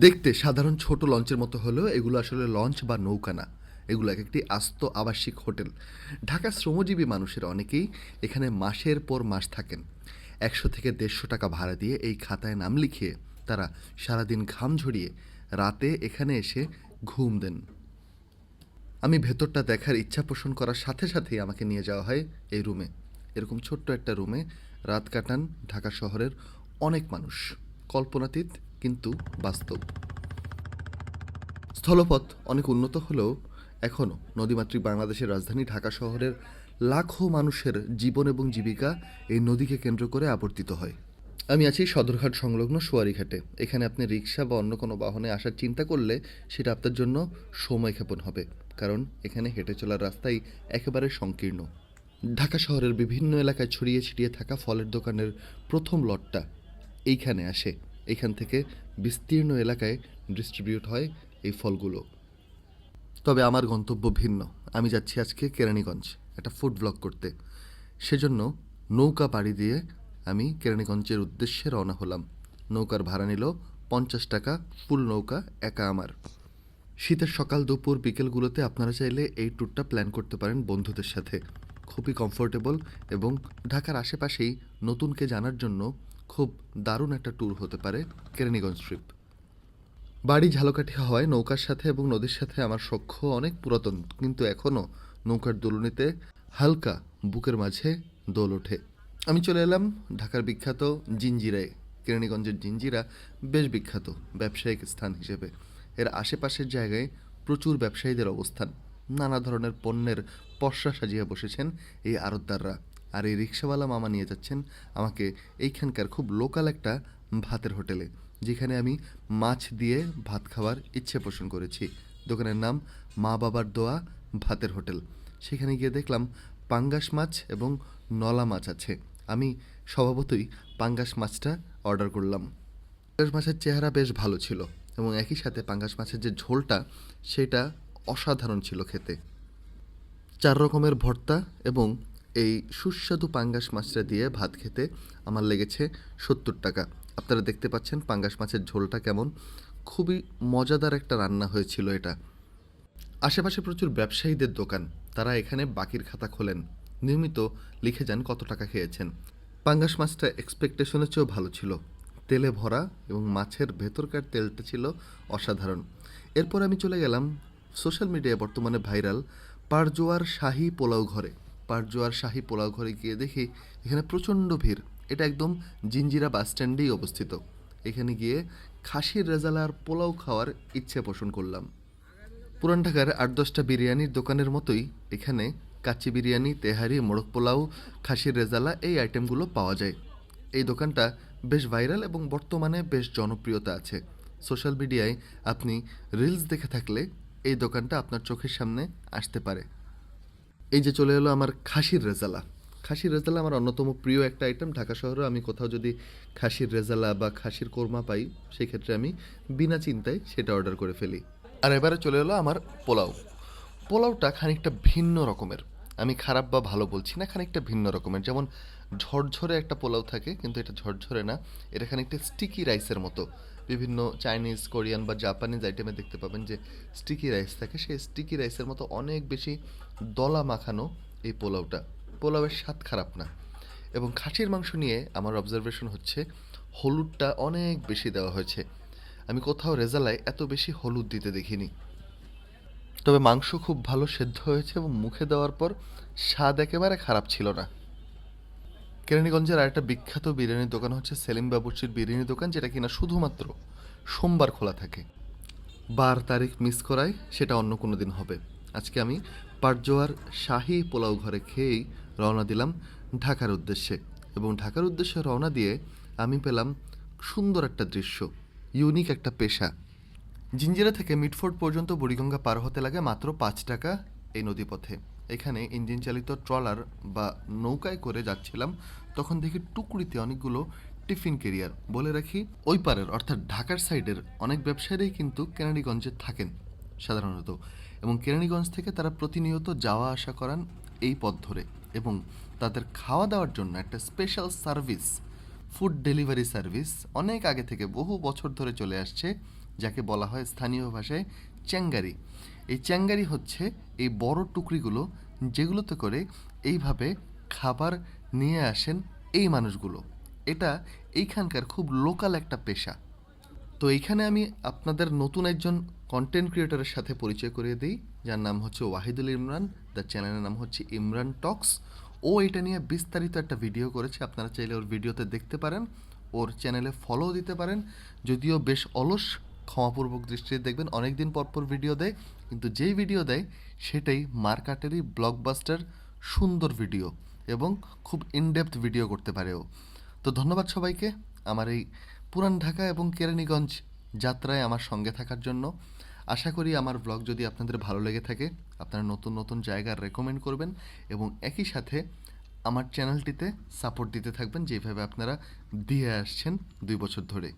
দেখতে সাধারণ ছোট লঞ্চের মতো হলেও এগুলো আসলে লঞ্চ বা নৌকা না। এগুলো এক একটি আস্ত আবাসিক হোটেল। ঢাকা শ্রমজীবী মানুষের অনেকেই এখানে মাসের পর মাস থাকেন। একশো থেকে দেড়শো টাকা ভাড়া দিয়ে এই খাতায় নাম লিখিয়ে তারা সারাদিন ঘাম ঝরিয়ে রাতে এখানে এসে ঘুম দেন। আমি ভেতরটা দেখার ইচ্ছা পোষণ করার সাথে সাথেই আমাকে নিয়ে যাওয়া হয় এই রুমে। এরকম ছোট্ট একটা রুমে রাত কাটান ঢাকা শহরের অনেক মানুষ। কল্পনাতীত কিন্তু বাস্তব। স্থলপথ অনেক উন্নত হলেও এখনও নদীমাতৃক বাংলাদেশের রাজধানী ঢাকা শহরের লাখো মানুষের জীবন এবং জীবিকা এই নদীকে কেন্দ্র করে আবর্তিত হয়। আমি আছি সদরঘাট সংলগ্ন সোয়ারিঘাটে। এখানে আপনি রিক্সা বা অন্য কোনো বাহনে আসার চিন্তা করলে সেটা আপনার জন্য সময় ক্ষেপণ হবে, কারণ এখানে হেঁটে চলার রাস্তাই একেবারে সংকীর্ণ। ঢাকা শহরের বিভিন্ন এলাকায় ছড়িয়ে ছিটিয়ে থাকা ফলের দোকানের প্রথম লটটা এইখানে আসে। এখান থেকে বিস্তীর্ণ এলাকায় ডিস্ট্রিবিউট হয় এই ফলগুলো। তবে আমার গন্তব্য ভিন্ন। আমি যাচ্ছি আজকে কেরানীগঞ্জ, একটা ফুড ব্লগ করতে। সেজন্য নৌকা পাড়ি দিয়ে আমি কেরানীগঞ্জের উদ্দেশ্যে রওনা হলাম। নৌকার ভাড়া নিল পঞ্চাশ টাকা, ফুল নৌকা একা আমার। শীতের সকাল দুপুর বিকেলগুলোতে আপনারা চাইলে এই ট্যুরটা প্ল্যান করতে পারেন বন্ধুদের সাথে। খুবই কমফোর্টেবল এবং ঢাকার আশেপাশেই নতুনকে জানার জন্য খুব দারুণ একটা ট্যুর হতে পারে কেরানীগঞ্জ ট্রিপ বাড়ি ঝালকাঠি হওয়ায় নৌকার সাথে এবং নদীর সাথে আমার সখ্য অনেক পুরাতন, কিন্তু এখনও নৌকার দোলনিতে হালকা বুকের মাঝে দোল ওঠে। আমি চলে এলাম ঢাকার বিখ্যাত জিঞ্জিরায়। কেরানীগঞ্জের জিঞ্জিরা বেশ বিখ্যাত ব্যবসায়িক স্থান হিসেবে। এর আশেপাশের জায়গায় প্রচুর ব্যবসায়ীদের অবস্থান। নানা ধরনের পণ্যের পসরা সাজিয়ে বসেছেন এই আড়তদাররা আর এই রিক্সাওয়ালা মামা নিয়ে যাচ্ছেন আমাকে। এইখানকার খুব লোকাল একটা ভাতের হোটেলে, যেখানে আমি মাছ দিয়ে ভাত খাওয়ার ইচ্ছে পোষণ করেছি। দোকানের নাম মা বাবার দোয়া ভাতের হোটেল। সেখানে গিয়ে দেখলাম পাঙ্গাস মাছ এবং নলা মাছ আছে। আমি স্বভাবতই পাঙ্গাস মাছটা অর্ডার করলাম। পাঙ্গাস মাছের চেহারা বেশ ভালো ছিল এবং একই সাথে পাঙ্গাস মাছের যে ঝোলটা, সেটা অসাধারণ ছিল খেতে। চার রকমের ভর্তা এবং এই সুস্বাদু পাঙ্গাস মাছটা দিয়ে ভাত খেতে আমার লেগেছে সত্তর টাকা। আপনারা দেখতে পাচ্ছেন পাঙ্গাস মাছের ঝোলটা কেমন। খুবই মজাদার একটা রান্না হয়েছিল এটা। আশেপাশে প্রচুর ব্যবসায়ীদের দোকান। তারা এখানে বাকির খাতা খোলেন। নিয়মিত লিখে যান কত টাকা খেয়েছেন। পাঙ্গাস মাছটা এক্সপেকটেশনের চেয়েও ভালো ছিল। তেলে ভরা এবং মাছের ভেতরকার তেলটা ছিল অসাধারণ। এরপর আমি চলে গেলাম সোশ্যাল মিডিয়ায় বর্তমানে ভাইরাল পারজোয়ার শাহী পোলাও ঘরে। পারজোয়ার শাহী পোলাও ঘরে গিয়ে দেখি এখানে প্রচণ্ড ভিড়। এটা একদম জিঞ্জিরা বাস স্ট্যান্ডেই অবস্থিত। এখানে গিয়ে খাসির রেজালার পোলাও খাওয়ার ইচ্ছে পোষণ করলাম। পুরান ঢাকার আট দশটা বিরিয়ানির দোকানের মতোই এখানে কাচ্চি বিরিয়ানি, তেহারি, মোড়ক পোলাও, খাসির রেজালা এই আইটেমগুলো পাওয়া যায়। এই দোকানটা বেশ ভাইরাল এবং বর্তমানে বেশ জনপ্রিয়তা আছে। সোশ্যাল মিডিয়ায় আপনি রিলস দেখে থাকলে এই দোকানটা আপনার চোখের সামনে আসতে পারে। এই যে চলে এলো আমার খাসির রেজালা। খাসির রেজালা আমার অন্যতম প্রিয় একটা আইটেম ঢাকা শহরে আমি কোথাও যদি খাসির রেজালা বা খাসির কোরমা পাই সেই ক্ষেত্রে আমি বিনা চিন্তায় সেটা অর্ডার করে ফেলি। আর এবারে চলে এলো আমার পোলাও। পোলাওটা খানিকটা ভিন্ন রকমের। আমি খারাপ বা ভালো বলছি না, খানিকটা ভিন্ন রকমের। যেমন ঝরঝরে একটা পোলাও থাকে, কিন্তু এটা ঝরঝরে না। এটা খানিকটা স্টিকি রাইসের মতো। বিভিন্ন চাইনিজ কোরিয়ান বা জাপানিজ আইটেমে দেখতে পাবেন যে স্টিকি রাইস থাকে। সেই স্টিকি রাইসের মতো অনেক বেশি দলা মাখানো এই পোলাওটা। পোলাওয়ের স্বাদ খারাপ না। এবং খাসির মাংস নিয়ে আমার অবজারভেশন হচ্ছে, হলুদটা অনেক বেশি দেওয়া হয়েছে। আমি কোথাও রেজালায় এত বেশি হলুদ দিতে দেখিনি। তবে মাংস খুব ভালো সেদ্ধ হয়েছে এবং মুখে দেওয়ার পর স্বাদ একেবারে খারাপ ছিল না। কেরানীগঞ্জের আরেকটা বিখ্যাত বিরিয়ানির দোকান হচ্ছে সেলিম বাবুর্চির বিরিয়ানি দোকান, যেটা কিনা শুধুমাত্র সোমবার খোলা থাকে। বার তারিখ মিস করায় সেটা অন্য কোনো দিন হবে। আজকে আমি পাটজোয়ার শাহী পোলাও ঘরে খেয়েই রওনা দিলাম ঢাকার উদ্দেশ্যে এবং ঢাকার উদ্দেশ্যে রওনা দিয়ে আমি পেলাম সুন্দর একটা দৃশ্য ইউনিক একটা পেশা। জিঞ্জিরা থেকে মিটফোর্ড পর্যন্ত বুড়িগঙ্গা পার হতে লাগে মাত্র পাঁচ টাকা এই নদীপথে। এখানে ইঞ্জিন চালিত ট্রলার বা নৌকায় করে যাচ্ছিলাম, তখন দেখি টুকরিতে অনেকগুলো টিফিন কেরিয়ার বলে রাখি, ওই পারের, অর্থাৎ ঢাকার সাইডের অনেক ব্যবসায়ীরাই কিন্তু কেরানীগঞ্জে থাকেন সাধারণত এবং কেরানীগঞ্জ থেকে তারা প্রতিনিয়ত যাওয়া আসা করান এই পথ ধরে এবং তাদের খাওয়া দাওয়ার জন্য একটা special service food delivery service অনেক আগে থেকে বহু বছর ধরে চলে আসছে, যাকে বলা হয় স্থানীয় ভাষায় চ্যাঙ্গারি। এই চ্যাঙ্গারি হচ্ছে এই বড় টুকরিগুলো যেগুলোতে করে এইভাবে খাবার নিয়ে আসেন এই মানুষগুলো। এটা এইখানকার খুব লোকাল একটা পেশা। তো এইখানে আমি আপনাদের নতুন একজন কন্টেন্ট ক্রিয়েটরের সাথে পরিচয় করিয়ে দিই, যার নাম হচ্ছে ওয়াহিদুল ইমরান, তার চ্যানেলের নাম হচ্ছে ইমরান টক্স। ও এটা নিয়ে বিস্তারিত একটা ভিডিও করেছে, আপনারা চাইলে ওর ভিডিওতে দেখতে পারেন। ওর চ্যানেলে ফলো দিতে পারেন, যদিও বেশ অলস ক্ষমাপূর্বক দৃষ্টিতে দেখবেন। অনেক দিন পর পর ভিডিও দেয়, কিন্তু যেই ভিডিও দেয়, সেটাই মার্কাটেরই ব্লকবাস্টার সুন্দর ভিডিও এবং খুব ইনডেপথ ভিডিও করতে পারে ও তো ধন্যবাদ সবাইকে আমার এই পুরান ঢাকা এবং কেরানীগঞ্জ যাত্রায় আমার সঙ্গে থাকার জন্য। আশা করি আমার ব্লগ যদি আপনাদের ভালো লেগে থাকে, আপনারা নতুন নতুন জায়গা রেকমেন্ড করবেন এবং একই সাথে আমার চ্যানেলটিতে সাপোর্ট দিতে থাকবেন, যেভাবে আপনারা দিয়ে আসছেন দুই বছর ধরে।